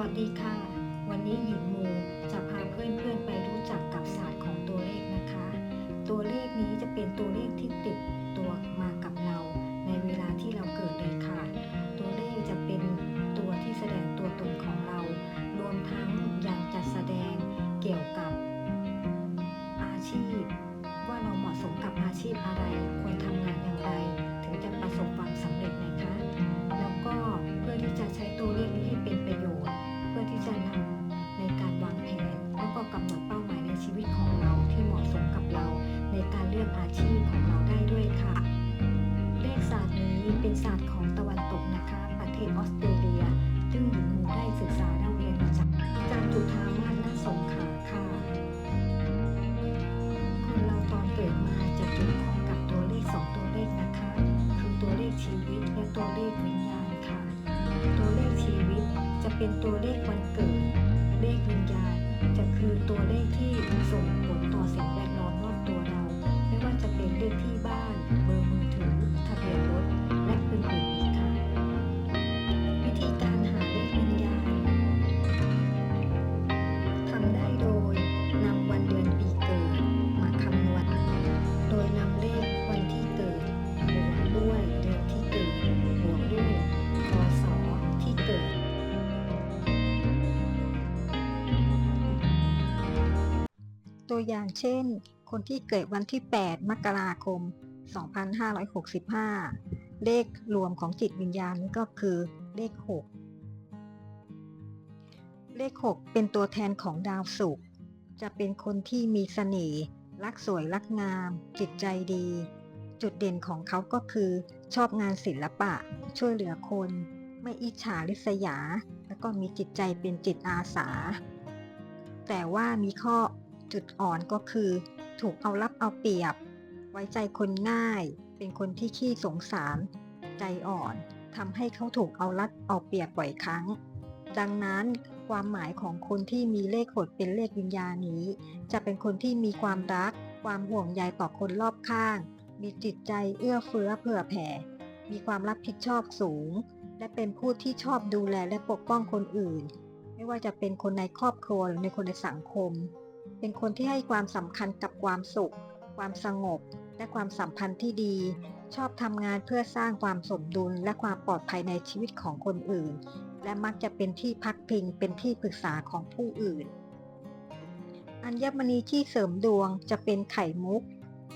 วัสดีค่ะ วันนี้หญิงมูจะพาเพื่อนๆไปรู้จักกับศาสตร์ของตัวเลขนะคะ ตัวเลขนี้จะเป็นตัวเลขที่ติดตัวมากับเรา ในเวลาที่เราเกิดเลยค่ะ ตัวเลขจะเป็นตัวที่แสดงตัวตนของเรา รวมทั้งยังจะแสดงเกี่ยวกับอาชีพ ว่าเราเหมาะสมกับอาชีพอะไร ศาสตร์ของตะวันตกนะคะ ประเทศออสเตรเลีย ซึ่งหญิงมูได้ศึกษาเล่าเรียนมาจากอาจารย์จุธามาศนาสงขาค่ะคนเราตอนเกิดมาจะเกี่ยวข้องกับตัวเลขสองตัวเลขนะคะ คือตัวเลขชีวิตและตัวเลขวิญญาณค่ะ ตัวเลขชีวิตจะเป็นตัวเลขวันเกิด ตัวอย่างเช่น คนที่เกิดวันที่ 8 มกราคม 2565 เลขรวมของจิตวิญญาณนี่ก็คือเลข 6 เลข 6 เป็นตัวแทนของดาวศุกร์จะเป็นคนที่มีเสน่ห์รักสวยรักงาม จิตใจดี จุดเด่นของเขาก็คือ ชอบงานศิลปะ ช่วยเหลือคน ไม่อิจฉาริษยา แล้วก็มีจิตใจเป็นจิตอาสา แต่ว่ามีข้อ จุดอ่อนก็คือ ถูกเอารัดเอาเปรียบ ไว้ใจคนง่าย เป็นคนที่ขี้สงสาร ใจอ่อนทำให้เขาถูกเอารัดเอาเปรียบบ่อยครั้ง ดังนั้นความหมายของคนที่มีเลขหดเป็นเลขวิญญาณนี้ จะเป็นคนที่มีความรัก ความห่วงใยต่อคนรอบข้าง มีจิตใจเอื้อเฟื้อเผื่อแผ่ มีความรับผิดชอบสูง และเป็นผู้ที่ชอบดูแลและปกป้องคนอื่น ไม่ว่าจะเป็นคนในครอบครัวหรือในคนในสังคม เป็นคนที่ให้ความสำคัญกับความสุข ความสงบ และความสัมพันธ์ที่ดี ชอบทำงานเพื่อสร้างความสมดุลและความปลอดภัยในชีวิตของคนอื่น และมักจะเป็นที่พักพิงเป็นที่ปรึกษาของผู้อื่น อัญมณีที่เสริมดวงจะเป็นไข่มุก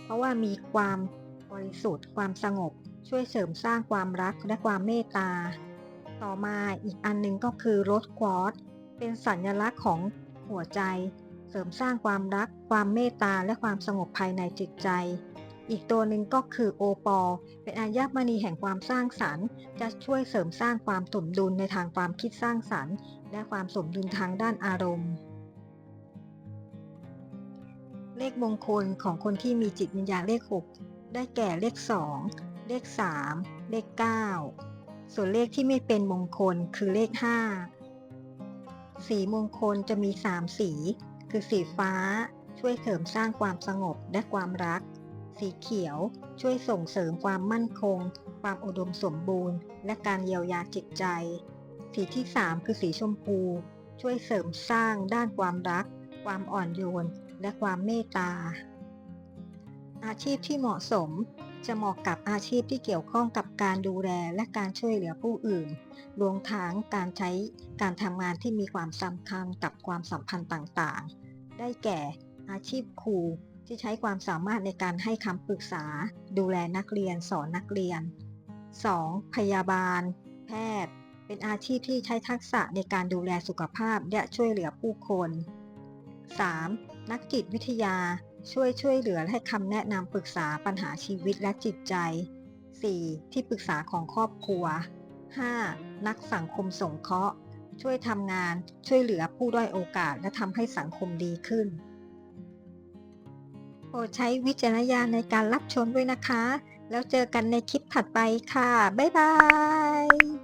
เพราะว่ามีความบริสุทธิ์ ความสงบ ช่วยเสริมสร้างความรักและความเมตตา ต่อมาอีกอันหนึงก็คือโรสควอตเป็นสัญลักษณ์ของหัวใจ เสริมสร้างความรัก ความเมตตา และความสงบภายในจิตใจ อีกตัวหนึ่งก็คือโอปอลเป็นอัญมณีแห่งความสร้างสรรค์ จะช่วยเสริมสร้างความสมดุลในทางความคิดสร้างสรรค์ และความสมดุลทางด้านอารมณ์ เลขมงคลของคนที่มีจิตวิญญาณเลข 6 ได้แก่เลข 2 เลข 3 เลข 9 ส่วนเลขที่ไม่เป็นมงคลคือเลข 5 สีมงคลจะมี 3 สี คือสีฟ้า ช่วยเสริมสร้างความสงบและความรัก สีเขียว ช่วยส่งเสริมความมั่นคง ความอุดมสมบูรณ์ และการเยียวยาจิตใจ สีที่ 3 คือสีชมพู ช่วยเสริมสร้างด้านความรัก ความอ่อนโยน และความเมตตาอาชีพที่เหมาะสม จะเหมาะกับอาชีพที่เกี่ยวข้องกับการดูแลและการช่วยเหลือผู้อื่น รวมทั้งการใช้การทำงานที่มีความสำคัญกับความสัมพันธ์ต่างๆ ได้แก่อาชีพครูที่ใช้ความสามารถในการให้คำปรึกษา ดูแลนักเรียนสอนนักเรียน 2. พยาบาล แพทย์ เป็นอาชีพที่ใช้ทักษะในการดูแลสุขภาพและช่วยเหลือผู้คน 3. นักจิตวิทยา ช่วยช่วยเหลือให้คำแนะนำปรึกษาปัญหาชีวิตและจิตใจ 4. ที่ปรึกษาของครอบครัว 5. นักสังคมสงเคราะห์ ช่วยทำงาน ช่วยเหลือผู้ด้อยโอกาสและทำให้สังคมดีขึ้นโปรดใช้วิจารณญาณในการรับชมด้วยนะคะ แล้วเจอกันในคลิปถัดไปค่ะ บ๊ายบาย